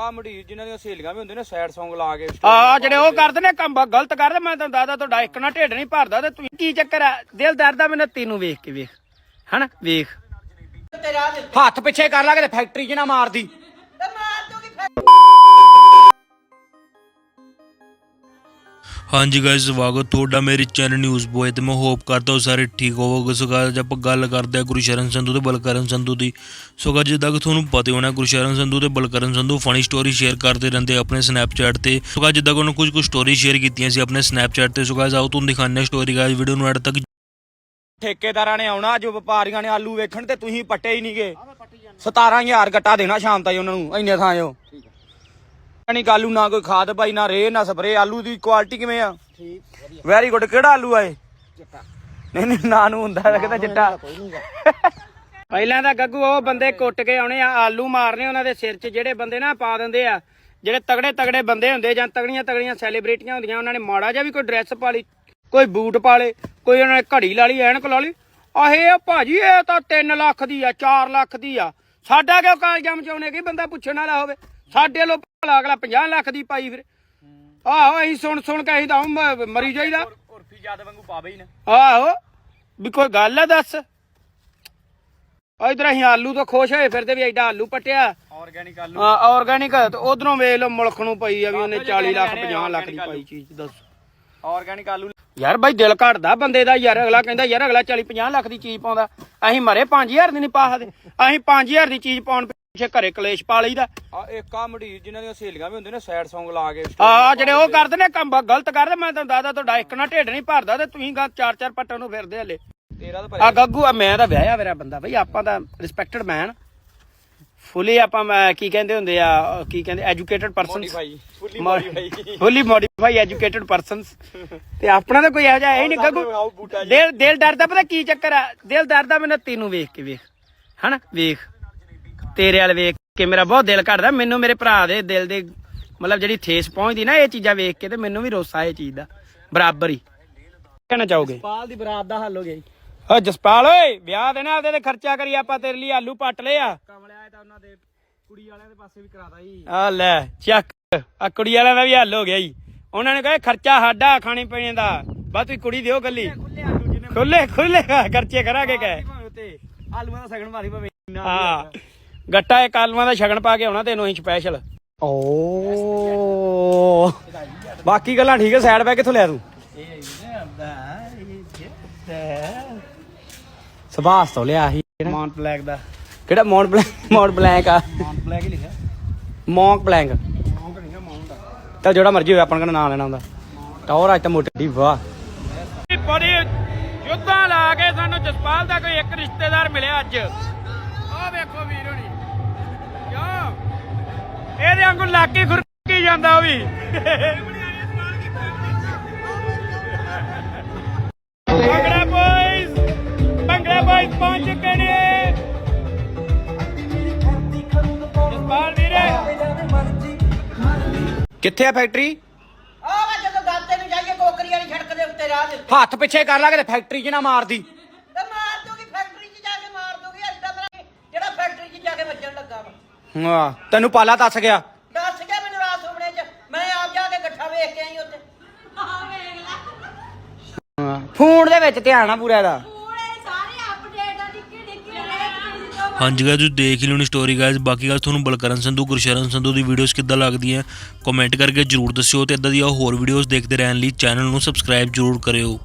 ਆ ਮਡੀਰ ਜਿਨ੍ਹਾਂ ਦੀਆਂ ਸਹੇਲੀਆਂ ਵੀ ਹੁੰਦੀਆਂ ਨੇ ਸੈਡ Song ਲਾ ਕੇ ਆ ਜਿਹੜੇ ਉਹ ਕਰਦੇ ਨੇ ਕੰਮ ਗਲਤ ਕਰਦੇ ਮੈਂ ਤੁਹਾਨੂੰ ਦੱਸਦਾ ਤੁਹਾਡਾ ਇੱਕ ਨਾ ਢਿੱਡ ਨਹੀਂ ਭਰਦਾ ਤੇ ਤੁਸੀਂ ਕੀ ਚੱਕਰ ਆ? ਦਿਲ ਦਰਦਾ ਮੈਨੂੰ ਤੈਨੂੰ ਵੇਖ ਕੇ ਵੇਖ। ਹਨਾ? ਵੇਖ। ਹੱਥ ਪਿੱਛੇ ਕਰ ਲਾ ਕੇ ਫੈਕਟਰੀ 'ਚ ਨਾ ਮਾਰਦੀ। ਹਾਂਜੀ ਗਾਇਸ ਸਵਾਗਤ ਤੁਹਾਡਾ ਮੇਰੇ ਚੈਨਲ ਨਿਊਜ਼ ਬੋਏ ਤੇ ਮੈਂ ਹੋਪ ਕਰਦਾ ਹਾਂ ਸਾਰੇ ਠੀਕ ਹੋਵੋਗੇ। ਸੋ guys, ਆਪਾਂ ਗੱਲ ਕਰਦੇ ਹਾਂ ਗੁਰਸ਼ਰਨ ਸੰਧੂ ਤੇ ਬਲਕਰਨ ਸੰਧੂ ਦੀ ਸੋ guys, ਜਿੱਦਾਂ ਕਿ ਤੁਹਾਨੂੰ ਪਤਾ ਹੋਣਾ ਗੁਰਸ਼ਰਨ ਸੰਧੂ ਤੇ Balkaran Sandhu funny story share ਕਰਦੇ ਰਹਿੰਦੇ ਆਪਣੇ ਸਨੈਪਚੈਟ ਤੇ। ਸੋ guys, ਜਿੱਦਾਂ ਕਿ ਉਹਨਾਂ ਕੁਝ ਕੁ ਸਟੋਰੀ ਸ਼ੇਅਰ ਕੀਤੀਆਂ ਸੀ ਆਪਣੇ ਸਨੈਪਚੈਟ ਤੇ। ਸੋ guys, ਆਓ ਤੁਹਾਨੂੰ ਦਿਖਾਉਂਦੇ ਸਟੋਰੀ ਗਾਇਸ ਵੀਡੀਓ ਨੂੰ ਐਡ ਤੱਕ। ਠੇਕੇਦਾਰਾਂ ਨੇ ਆਉਣਾ ਜੋ ਵਪਾਰੀਆਂ ਨੇ ਆਲੂ ਵੇਖਣ ਤੇ ਤੁਸੀਂ ਪੱਟੇ ਹੀ ਨਹੀਂਗੇ 17000 ਗੱਟਾ ਦੇਣਾ ਸ਼ਾਮ ਤਾਈ ਉਹਨਾਂ ਨੂੰ ਇੰਨੇ ਥਾਂ ਜੋ। ਨਹੀਂ ਕਾਲੂ ਨਾ ਕੋਈ ਖਾਦ ਭਾਈ ਨਾ ਰੇ ਨਾ ਸਪਰੇ ਆਲੂ ਦੀ ਕੁਆਲਿਟੀ ਕਿਵੇਂ ਆ? ਠੀਕ ਵੈਰੀ ਗੁੱਡ ਕਿਹੜਾ ਆਲੂ ਆ ਇਹ? ਨਹੀਂ ਨਹੀਂ, ਨਾ ਨੂੰ ਹੁੰਦਾ ਲੱਗਦਾ ਚਿੱਟਾ। ਪਹਿਲਾਂ ਤਾਂ ਗੱਗੂ, ਉਹ ਬੰਦੇ ਕੁੱਟ ਕੇ ਆਉਣੇ ਆ, ਆਲੂ ਮਾਰਨੇ ਉਹਨਾਂ ਦੇ ਸਿਰ 'ਚ, ਜਿਹੜੇ ਬੰਦੇ ਨਾ ਪਾ ਦਿੰਦੇ ਆ, ਜਿਹੜੇ ਤਗੜੇ ਤਗੜੇ ਬੰਦੇ ਹੁੰਦੇ ਜਾਂ ਤਗੜੀਆਂ ਤਗੜੀਆਂ ਸੈਲੀਬ੍ਰਿਟੀਆਂ ਹੁੰਦੀਆਂ, ਉਹਨਾਂ ਨੇ ਮਾੜਾ ਜਿਹਾ ਵੀ ਕੋਈ ਡਰੈਸ ਪਾ ਲਈ, ਕੋਈ ਬੂਟ ਪਾ ਲੇ ਕੋਈ ਉਹਨਾਂ ਨੇ ਘੜੀ ਲਾ ਲਈ ਐਨਕ ਲਾ ਲਈ। ਆਹੇ ਭਾਜੀ, ਇਹ ਤਾਂ 3 ਲੱਖ ਦੀ ਆ 4 ਲੱਖ ਦੀ ਆ। ਸਾਡਾ ਕਿਉਂ ਕਾਲਜਾਂ ਮਚਾਉਣੇ ਕੀ ਬੰਦਾ ਪੁੱਛਣ ਵਾਲਾ ਹੋਵੇ? ਸਾਡੇ ਲੋ ਭਲਾ ਅਗਲਾ 50 ਲੱਖ ਦੀ ਪਾਈ ਫਿਰ। ਆਹੋ ਅਸੀਂ ਸੁਣ ਸੁਣ ਕੇ ਅਸੀਂ ਤਾਂ ਮ- ਮਰੀ ਜਾਈਦਾ। ਉਰਫੀ ਜਦ ਵਾਂਗੂ ਪਾਵੇ ਹੀ ਨਾ। ਆਹੋ ਵੀ ਕੋਈ ਗੱਲ ਆ ਦੱਸ। ਇਧਰ ਅਸੀਂ ਆਲੂ ਤੋਂ ਖੁਸ਼ ਹੋਏ ਫਿਰਦੇ ਵੀ ਐਡਾ ਆਲੂ ਪਟਿਆ। ਆਰਗੈਨਿਕ ਆਲੂ। ਆਰਗੈਨਿਕ ਤੇ ਉਧਰੋਂ ਵੇਖ ਲਓ ਮੁਲਕ ਨੂੰ ਪਈ ਆ ਵੀ ਉਹਨੇ 40 ਲੱਖ 50 ਲੱਖ ਦੀ ਪਾਈ ਚੀਜ਼ ਦੱਸ। ਆਰਗੈਨਿਕ ਆਲੂ ਯਾਰ ਬਾਈ ਦਿਲ ਘਟਦਾ ਬੰਦੇ ਦਾ ਯਾਰ ਅਗਲਾ ਕਹਿੰਦਾ ਯਾਰ ਅਗਲਾ 40 50 ਲੱਖ ਦੀ ਚੀਜ਼ ਪਾਉਂਦਾ। ਅਸੀਂ ਮਰੇ 5000 ਦੀ ਨਹੀਂ ਪਾ ਸਕਦੇ। ਅਸੀਂ 5000 ਦੀ ਚੀਜ਼ ਪਾਉਣ ਪਿੱਛੇ ਘਰੇ ਕਲੇਸ਼ ਪਾ ਲਈਦਾ। ਆ ਆ ਮਡੀਰ ਜਿਨ੍ਹਾਂ ਦੀਆਂ ਸਹੇਲੀਆਂ ਵੀ ਹੁੰਦੀਆਂ ਨੇ ਸੈਡ Song ਲਾ ਕੇ ਆ ਜਿਹੜੇ ਉਹ ਕਰਦੇ ਨੇ ਕੰਮ ਗਲਤ ਕਰਦੇ ਮੈਂ ਤੁਹਾਨੂੰ ਦੱਸਦਾ ਤੁਹਾਡਾ ਇੱਕ ਨਾ ਢਿੱਡ ਨਹੀਂ ਭਰਦਾ ਤੇ ਤੁਸੀਂ ਗਾ ਚਾਰ ਚਾਰ ਪੱਟਾਂ ਨੂੰ ਫਿਰਦੇ ਹਲੇ। ਤੇਰਾ ਤਾਂ ਆ ਗੱਗੂ ਆ ਮੈਂ ਤਾਂ ਵਿਆਹਿਆ ਮੇਰਾ ਬੰਦਾ ਬਈ ਆਪਾਂ ਤਾਂ ਰਿਸਪੈਕਟਡ ਮੈਨ ਫੁੱਲੀ ਆਪਾਂ ਕੀ ਕਹਿੰਦੇ ਹੁੰਦੇ ਆ ਕੀ ਕਹਿੰਦੇ ਐਜੂਕੇਟਡ ਪਰਸਨਸ ਭਾਈ fully modify fully modify educated persons ਤੇ ਆਪਣਾ ਤਾਂ ਕੋਈ ਇਹੋ ਜਿਹਾ ਹੈ ਨਹੀਂ ਗੱਗੂ। ਦਿਲ ਦਿਲ ਡਰਦਾ ਪਤਾ ਕੀ ਚੱਕਰ ਆ? ਦਿਲ ਡਰਦਾ ਮੈਨੂੰ ਤੈਨੂੰ ਵੇਖ ਕੇ ਵੇਖ। ਹਨਾ? ਵੇਖ। ਤੇਰੇ ਵਾਲ ਵੇਖ ਕੇ ਮੇਰਾ ਬਹੁਤ ਦਿਲ ਘੜਦਾ ਮੈਨੂੰ ਮੇਰੇ ਭਰਾ ਦੇ ਦਿਲ ਦੇ ਮਤਲਬ ਜਿਹੜੀ ਠੇਸ ਪਹੁੰਚਦੀ ਨਾ ਇਹ ਚੀਜ਼ਾਂ ਵੇਖ ਕੇ ਤੇ ਮੈਨੂੰ ਵੀ ਰੋਸਾ ਇਹ ਚੀਜ਼ ਦਾ। ਬਰਾਬਰ ਹੀ। ਕਹਿਣਾ ਚਾਹੋਗੇ? ਪਾਲ ਦੀ ਬਰਾਤ ਦਾ ਹੱਲ ਹੋ ਗਿਆ ਜੀ। ਓ ਜਸਪਾਲ ਓਏ ਵਿਆਹ ਦੇ ਨਾ ਤੇ ਖਰਚਾ ਕਰੀ ਆਪਾਂ ਤੇਰੇ ਲਈ ਆਲੂ ਪੱਟ ਲਏ ਆ। ਕਮਲਿਆ ਤਾਂ ਉਹਨਾਂ ਦੇ ਕੁੜੀ ਵਾਲਿਆਂ ਦੇ ਪਾਸੇ ਵੀ ਕਰਾਤਾ ਜੀ। ਆ ਲੈ ਚੱਕ। ਆ ਕੁੜੀ ਵਾਲਿਆਂ ਦਾ ਵੀ ਹੱਲ ਹੋ ਗਿਆ ਜੀ। ਉਹਨਾਂ ਨੇ ਕਹੇ ਖਰਚਾ ਸਾਡਾ ਖਾਣੇ ਪੀਣੇ ਦਾ। ਬਸ ਤੁਸੀਂ ਕੁੜੀ ਦਿਓ ਗੱਲੀ ਖੁੱਲੇ ਖੁੱਲੇ ਖਰਚੇ ਕਰਾਂਗੇ ਕਹੇ ਆਲੂਆਂ ਦਾ ਸਗਣ ਮਾਰੀ ਪਵੇ ਹਾਂ। ਗੱਟਾ ਇੱਕ ਆਲੂਆਂ ਦਾ ਛਗਣ ਪਾ ਕੇ ਆਉਣਾ ਤੈਨੂੰ ਅਸੀਂ ਸਪੈਸ਼ਲ ਓ। ਬਾਕੀ ਗੱਲਾਂ ਠੀਕ ਹੈ ਸਾਈਡ ਬੈ ਕਿੱਥੋਂ ਲਿਆ ਤੂੰ? ਸਬਾਸ ਤੋਂ ਲਿਆ ਸੀ। ਮੌਂਟ ਬਲੈਕ ਦਾ। ਕਿਹੜਾ ਮੌਂਟ ਬਲੈਂਕ ਮੌਂਟ ਬਲੈਂਕ ਆ? ਮੌਂਟ ਬਲੈਕ ਹੀ ਲਿਖਿਆ। ਮੌਂਕ ਬਲੈਂਕ ਮੌਂਟ ਨਹੀਂ ਮੌਂਟ ਤਾਂ ਜਿਹੜਾ ਮਰਜ਼ੀ ਹੋਵੇ ਆਪਾਂ ਨੂੰ ਨਾਂ ਲੈਣਾ ਹੁੰਦਾ। ਟੌਰ ਅੱਜ ਤਾਂ ਮੋਟੀ ਵਾਹ। ਬੜੀ ਯੁੱਧਾਂ ਲਾ ਕੇ ਸਾਨੂੰ ਜਸਪਾਲ ਦਾ ਕੋਈ ਇੱਕ ਰਿਸ਼ਤੇਦਾਰ ਮਿਲਿਆ ਅੱਜ। ਆਹ ਵੇਖੋ ਵੀਰ ਹੋਣੀ। ਵਾਂਗੂ ਲਾਕੀ ਖੁਰਕੀ ਜਾਂਦਾ ਉਹ ਵੀ। ਭੰਗੜਾ ਬॉयਜ਼ ਭੰਗੜਾ ਬॉयਜ਼ ਪਹੁੰਚ ਚੁੱਕੇ ਨੇ। ਜਸਪਾਲ ਵੀਰੇ। ਕਿੱਥੇ ਆ ਫੈਕਟਰੀ? ਆ ਵਾ ਜਦੋਂ ਗਾਤੇ ਨੂੰ ਜਾਈਏ ਕੋਕਰੀ ਵਾਲੀ ਸੜਕ ਦੇ ਉੱਤੇ ਰਾਹ ਦੇ ਉੱਤੇ। ਹੱਥ ਪਿੱਛੇ ਕਰ ਲਾ ਕੇ ਫੈਕਟਰੀ 'ਚ ਨਾ ਮਾਰਦੀ ਤੇ ਮਾਰ ਦੂਗੀ ਫੈਕਟਰੀ 'ਚ ਜਾ ਕੇ ਮਾਰ ਦੂਗੀ ਐਡਾ ਮੇਰਾ ਜਿਹੜਾ ਫੈਕਟਰੀ 'ਚ ਜਾ ਕੇ ਵੱਜਣ ਲੱਗਾ ਵਾ। ਹਾਂ ਤੈਨੂੰ ਪਾਲਾ ਦੱਸ ਗਿਆ ਦੱਸ ਗਿਆ ਮੈਨੂੰ ਰਾਤ ਸੁਪਨੇ 'ਚ ਮੈਂ ਆਪ ਜਾ ਕੇ ਗੱਠਾ ਵੇਖ ਕੇ ਆਈ ਉੱਤੇ ਫੋਨ ਦੇ ਵਿੱਚ ਧਿਆਨ ਆ ਪੂਰਾ ਇਹਦਾ। ਹਾਂਜੀ ਗਾਇਸ ਤੁਸੀਂ ਦੇਖ ਹੀ ਲਿਓਣੀ ਸਟੋਰੀ ਗਾਇਜ਼ ਬਾਕੀ ਗੱਲ ਤੁਹਾਨੂੰ ਬਲਕਰਨ ਸੰਧੂ, ਗੁਰਸ਼ਰਨ ਸੰਧੂ ਦੀ ਵੀਡੀਓਜ਼ ਕਿੱਦਾਂ ਲੱਗਦੀਆਂ ਕਮੈਂਟ ਕਰਕੇ ਜਰੂਰ ਦੱਸਿਓ ਤੇ ਇਦਾਂ ਦੀਆਂ ਹੋਰ ਵੀਡੀਓਜ਼ ਦੇਖਦੇ ਰਹਿਣ ਲਈ ਚੈਨਲ ਨੂੰ ਸਬਸਕ੍ਰਾਈਬ ਜਰੂਰ ਕਰਿਓ।